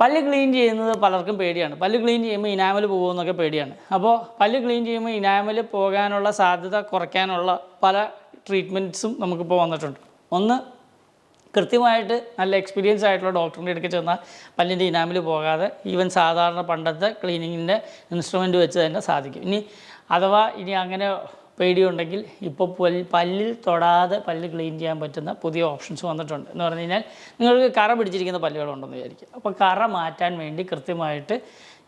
പല്ല് ക്ലീൻ ചെയ്യുന്നത് പലർക്കും പേടിയാണ്. പല്ല് ക്ലീൻ ചെയ്യുമ്പോൾ ഇനാമൽ പോകുമെന്നൊക്കെ പേടിയാണ്. അപ്പോൾ പല്ല് ക്ലീൻ ചെയ്യുമ്പോൾ ഇനാമൽ പോകാനുള്ള സാധ്യത കുറയ്ക്കാനുള്ള പല ട്രീറ്റ്മെന്റ്സും നമുക്കിപ്പോൾ വന്നിട്ടുണ്ട്. ഒന്ന് കൃത്യമായിട്ട് നല്ല എക്സ്പീരിയൻസ് ആയിട്ടുള്ള ഡോക്ടറിന്റെ അടുക്കൽ ചെന്നാൽ പല്ലിന്റെ ഇനാമിൽ പോകാതെ ഈവൻ സാധാരണ പണ്ടത്തെ ക്ലീനിങ്ങിന്റെ ഇൻസ്ട്രുമെന്റ് വെച്ച് തന്നെ സാധിക്കും. ഇനി അഥവാ ഇനി അങ്ങനെ പേടിയുണ്ടെങ്കിൽ ഇപ്പോൾ പല്ല് പല്ലിൽ തൊടാതെ പല്ല് ക്ലീൻ ചെയ്യാൻ പറ്റുന്ന പുതിയ ഓപ്ഷൻസ് വന്നിട്ടുണ്ട്. എന്ന് പറഞ്ഞു കഴിഞ്ഞാൽ നിങ്ങൾക്ക് കറ പിടിച്ചിരിക്കുന്ന പല്ലുകളുണ്ടെന്ന് വിചാരിക്കുക അപ്പോൾ കറ മാറ്റാൻ വേണ്ടി കൃത്യമായിട്ട്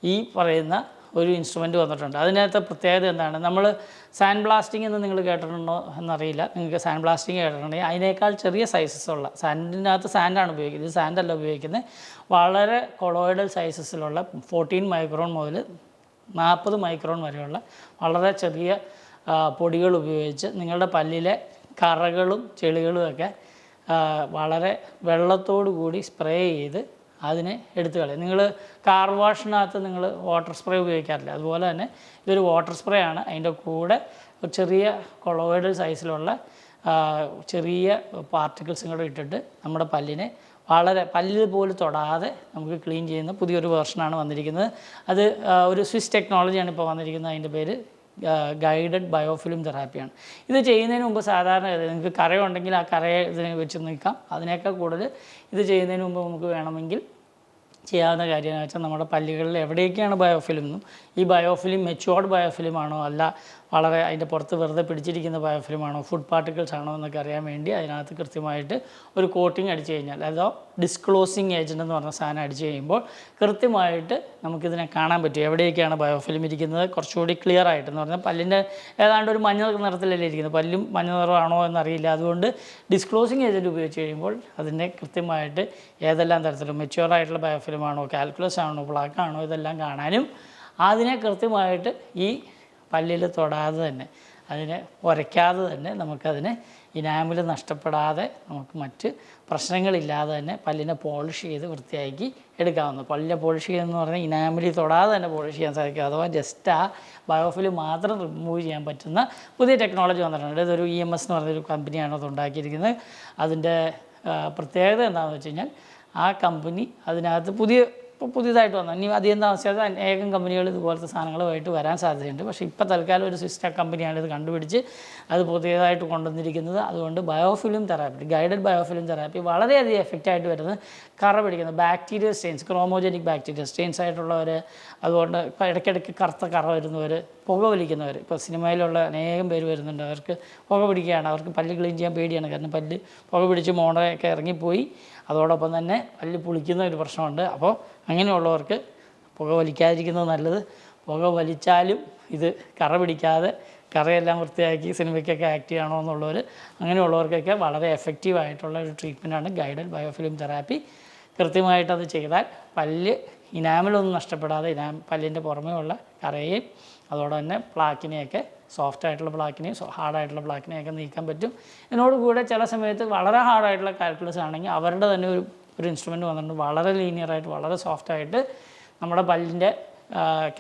ഈ പറയുന്ന ഒരു ഇൻസ്ട്രുമെന്റ് വന്നിട്ടുണ്ട്. അതിനകത്ത് പ്രത്യേകത എന്താണ്? നമ്മൾ സാൻഡ് ബ്ലാസ്റ്റിംഗ് എന്ന് നിങ്ങൾ കേട്ടിട്ടുണ്ടോ എന്നറിയില്ല. നിങ്ങൾക്ക് സാൻഡ് ബ്ലാസ്റ്റിംഗ് കേട്ടിട്ടുണ്ടെങ്കിൽ അതിനേക്കാൾ ചെറിയ സൈസസ് ഉള്ള സാൻഡിനകത്ത് സാൻഡാണ് ഉപയോഗിക്കുന്നത്. സാൻഡല്ല ഉപയോഗിക്കുന്നത്. വളരെ കൊളോയിഡൽ സൈസസിലുള്ള ഫോർട്ടീൻ മൈക്രോൺ മുതൽ നാൽപ്പത് മൈക്രോൺ വരെയുള്ള വളരെ ചെറിയ പൊടികൾ ഉപയോഗിച്ച് നിങ്ങളുടെ പല്ലിലെ കറകളും ചെളികളും ഒക്കെ വളരെ വെള്ളത്തോടു കൂടി സ്പ്രേ ചെയ്ത് അതിനെ എടുത്തു കളയും. നിങ്ങൾ കാർ വാഷിനകത്ത് നിങ്ങൾ വാട്ടർ സ്പ്രേ ഉപയോഗിക്കാറില്ല. അതുപോലെ തന്നെ ഇതൊരു വാട്ടർ സ്പ്രേ ആണ്. അതിന്റെ കൂടെ ഒരു ചെറിയ കൊളോയിഡൽ സൈസിലുള്ള ചെറിയ പാർട്ടിക്കിൾസും കൂടെ ഇട്ടിട്ട് നമ്മുടെ പല്ലിനെ വളരെ പല്ല് പോലും തൊടാതെ നമുക്ക് ക്ലീൻ ചെയ്യുന്ന പുതിയൊരു വേർഷനാണ് വന്നിരിക്കുന്നത്. അത് ഒരു സ്വിസ് ടെക്നോളജിയാണ് ഇപ്പോൾ വന്നിരിക്കുന്നത്. അതിന്റെ പേര് ഗൈഡഡ് ബയോഫിലിം തെറാപ്പിയാണ്. ഇത് ചെയ്യുന്നതിന് മുമ്പ് സാധാരണ നിങ്ങൾക്ക് കറയുണ്ടെങ്കിൽ ആ കറയെ ഇതിനെ വെച്ച് നിൽക്കാം അതിനേക്കാൾ കൂടുതൽ ഇത് ചെയ്യുന്നതിന് മുമ്പ് നമുക്ക് വേണമെങ്കിൽ ചെയ്യാവുന്ന കാര്യം എന്ന് വെച്ചാൽ നമ്മുടെ പല്ലുകളിൽ എവിടെയൊക്കെയാണ് ബയോഫിലിം എന്നും ഈ ബയോഫിലിം മെച്ചുവേർഡ് ബയോഫിലിം ആണോ അല്ല വളരെ അതിന്റെ പുറത്ത് വെറുതെ പിടിച്ചിരിക്കുന്ന ബയോഫിലിമാണോ ഫുഡ് പാർട്ടിക്കിൾസ് ആണോ എന്നൊക്കെ അറിയാൻ വേണ്ടി അതിനകത്ത് കൃത്യമായിട്ട് ഒരു കോട്ടിങ് അടിച്ചു കഴിഞ്ഞാൽ അതോ ഡിസ്ക്ലോസിങ് ഏജന്റ് എന്ന് പറഞ്ഞ സാധനം അടിച്ചു കഴിയുമ്പോൾ കൃത്യമായിട്ട് നമുക്കിതിനെ കാണാൻ പറ്റും. എവിടെയൊക്കെയാണ് ബയോഫിലിം ഇരിക്കുന്നത്? കുറച്ചുകൂടി ക്ലിയർ ആയിട്ട് എന്ന് പറഞ്ഞാൽ പല്ലിന്റെ ഏതാണ്ട് ഒരു മഞ്ഞ നിറത്തിലല്ലേ ഇരിക്കുന്നത്? പല്ലും മഞ്ഞ നിറമാണോ എന്നറിയില്ല. അതുകൊണ്ട് ഡിസ്ക്ലോസിങ് ഏജന്റ് ഉപയോഗിച്ച് കഴിയുമ്പോൾ അതിനെ കൃത്യമായിട്ട് ഏതെല്ലാം തരത്തിലും മെച്യൂർ ആയിട്ടുള്ള ബയോഫിലിമാണോ കാൽക്കുലസ് ആണോ ബ്ലാക്ക് ആണോ ഇതെല്ലാം കാണാനും അതിനെ കൃത്യമായിട്ട് ഈ പല്ലിൽ തൊടാതെ തന്നെ അതിനെ ഉരയ്ക്കാതെ തന്നെ നമുക്കതിനെ ഇനാമിൽ നഷ്ടപ്പെടാതെ നമുക്ക് മറ്റ് പ്രശ്നങ്ങളില്ലാതെ തന്നെ പല്ലിനെ പോളിഷ് ചെയ്ത് വൃത്തിയാക്കി എടുക്കാവുന്നു പല്ലിനെ പോളിഷ് ചെയ്യുന്നതെന്ന് പറഞ്ഞാൽ ഇനാമിലി തൊടാതെ തന്നെ പോളിഷ് ചെയ്യാൻ സാധിക്കും. അഥവാ ജസ്റ്റ് ആ ബയോഫിൽ മാത്രം റിമൂവ് ചെയ്യാൻ പറ്റുന്ന പുതിയ ടെക്നോളജി വന്നിട്ടുണ്ട്. ഇതൊരു ഇ എം എസ് എന്ന് പറഞ്ഞൊരു കമ്പനിയാണ് അത് ഉണ്ടാക്കിയിരിക്കുന്നത് അതിന്റെ പ്രത്യേകത എന്താണെന്ന് വെച്ച് കഴിഞ്ഞാൽ ആ കമ്പനി അതിനകത്ത് പുതിയ ഇപ്പോൾ പുതിയതായിട്ട് വന്നു. ഇനി അധികം താമസിച്ചാൽ അനേകം കമ്പനികൾ ഇതുപോലത്തെ സാധനങ്ങളുമായിട്ട് വരാൻ സാധ്യതയുണ്ട്. പക്ഷേ ഇപ്പോൾ തൽക്കാലം ഒരു സിസ്റ്റർ കമ്പനിയാണ് ഇത് കണ്ടുപിടിച്ച് അത് പുതിയതായിട്ട് കൊണ്ടുവന്നിരിക്കുന്നത്. അതുകൊണ്ട് biofilm therapy guided biofilm therapy വളരെയധികം എഫക്റ്റായിട്ട് വരുന്നത് കറ പിടിക്കുന്ന bacteria stains chromogenic bacteria stains ആയിട്ടുള്ളവർ അതുകൊണ്ട് ഇടയ്ക്കിടയ്ക്ക് കറുത്ത കറ വരുന്നവർ പുക വലിക്കുന്നവർ ഇപ്പോൾ സിനിമയിലുള്ള അനേകം പേര് വരുന്നുണ്ട്. അവർക്ക് പുക പിടിക്കുകയാണ്. അവർക്ക് പല്ല് ക്ലീൻ ചെയ്യാൻ പേടിയാണ്. കാരണം പല്ല് പുക പിടിച്ച് മോണയൊക്കെ ഇറങ്ങിപ്പോയി. അതോടൊപ്പം തന്നെ പല്ല് പുളിക്കുന്ന ഒരു പ്രശ്നമുണ്ട്. അപ്പോൾ അങ്ങനെയുള്ളവർക്ക് പുക വലിക്കാതിരിക്കുന്നത് നല്ലത്. പുക വലിച്ചാലും ഇത് കറ പിടിക്കാതെ കറയെല്ലാം വൃത്തിയാക്കി സിനിമയ്ക്കൊക്കെ ആക്ട് ചെയ്യണോ എന്നുള്ളവർ അങ്ങനെയുള്ളവർക്കൊക്കെ വളരെ എഫക്റ്റീവ് ആയിട്ടുള്ള ഒരു ട്രീറ്റ്മെന്റാണ് ഗൈഡഡ് ബയോഫിലിം തെറാപ്പി. കൃത്യമായിട്ട് അത് ചെയ്താൽ പല്ല് ഇനാമിലൊന്നും നഷ്ടപ്പെടാതെ ഇനാം പല്ലിന്റെ പുറമേ ഉള്ള കറയും അതോടെ തന്നെ പ്ലാക്കിനെയൊക്കെ സോഫ്റ്റ് ആയിട്ടുള്ള പ്ലാക്കിനെയും ഹാർഡായിട്ടുള്ള പ്ലാക്കിനെയൊക്കെ നീക്കാൻ പറ്റും. ഇതിനോട് കൂടെ ചില സമയത്ത് വളരെ ഹാർഡായിട്ടുള്ള കാൽക്കുലസ് ആണെങ്കിൽ അവരുടെ തന്നെ ഒരു ഒരു ഇൻസ്ട്രുമെന്റ് വന്നിട്ടുണ്ട്. വളരെ ലീനിയറായിട്ട് വളരെ സോഫ്റ്റായിട്ട് നമ്മുടെ പല്ലിന്റെ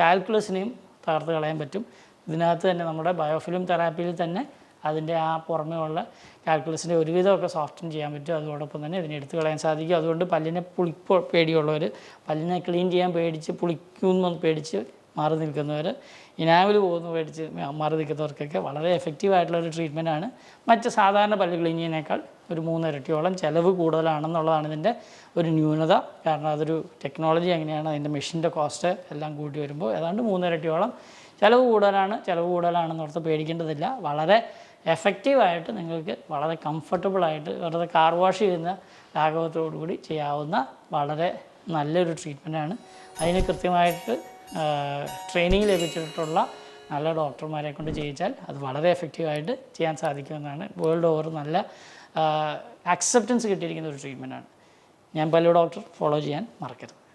കാൽക്കുലസിനെയും തകർത്ത് കളയാൻ പറ്റും. ഇതിനകത്ത് തന്നെ നമ്മുടെ ബയോഫിലിം തെറാപ്പിയിൽ തന്നെ അതിന്റെ ആ പുറമേ ഉള്ള കാൽക്കുലസിന്റെ ഒരുവിധമൊക്കെ സോഫ്റ്റൻ ചെയ്യാൻ പറ്റും. അതോടൊപ്പം തന്നെ ഇതിനെ എടുത്തു കളയാൻ സാധിക്കും. അതുകൊണ്ട് പല്ലിനെ പുളിപ്പ് പേടിയുള്ളവർ പല്ലിനെ ക്ലീൻ ചെയ്യാൻ പേടിച്ച് പുളിക്കുമെന്ന് പേടിച്ച് മാറി നിൽക്കുന്നവർ ഇനാമിൽ പോകുന്നു പേടിച്ച് മാറി നിൽക്കുന്നവർക്കൊക്കെ വളരെ എഫക്റ്റീവ് ആയിട്ടുള്ള ഒരു ട്രീറ്റ്മെന്റാണ് മറ്റ് സാധാരണ പല്ല് ക്ലീൻ ചെയ്യുന്നതിനേക്കാൾ ഒരു മൂന്നിരട്ടിയോളം ചിലവ് കൂടുതലാണെന്നുള്ളതാണ് ഇതിന്റെ ഒരു ന്യൂനത. കാരണം അതൊരു ടെക്നോളജി എങ്ങനെയാണ് അതിന്റെ മെഷീന്റെ കോസ്റ്റ് എല്ലാം കൂട്ടി വരുമ്പോൾ ഏതാണ്ട് മൂന്നിരട്ടിയോളം ചിലവ് കൂടുതലാണ്. ചിലവ് കൂടുതലാണെന്നോർത്ത് പേടിക്കേണ്ടതില്ല. വളരെ എഫക്റ്റീവായിട്ട് നിങ്ങൾക്ക് വളരെ കംഫർട്ടബിളായിട്ട് വെറുതെ കാർ വാഷ് ചെയ്യുന്ന ലാഘവത്തോടു കൂടി ചെയ്യാവുന്ന വളരെ നല്ലൊരു ട്രീറ്റ്മെന്റാണ് അതിന് കൃത്യമായിട്ട് ട്രെയിനിങ് ലഭിച്ചിട്ടുള്ള നല്ല ഡോക്ടർമാരെ കൊണ്ട് ചെയ്യിച്ചാൽ അത് വളരെ എഫക്റ്റീവായിട്ട് ചെയ്യാൻ സാധിക്കുമെന്നാണ്. വേൾഡ് ഓവർ നല്ല അക്സെപ്റ്റൻസ് കിട്ടിയിരിക്കുന്ന ഒരു ട്രീറ്റ്മെന്റാണ് ഞാൻ പല ഡോക്ടർ ഫോളോ ചെയ്യാൻ മറക്കരുത്.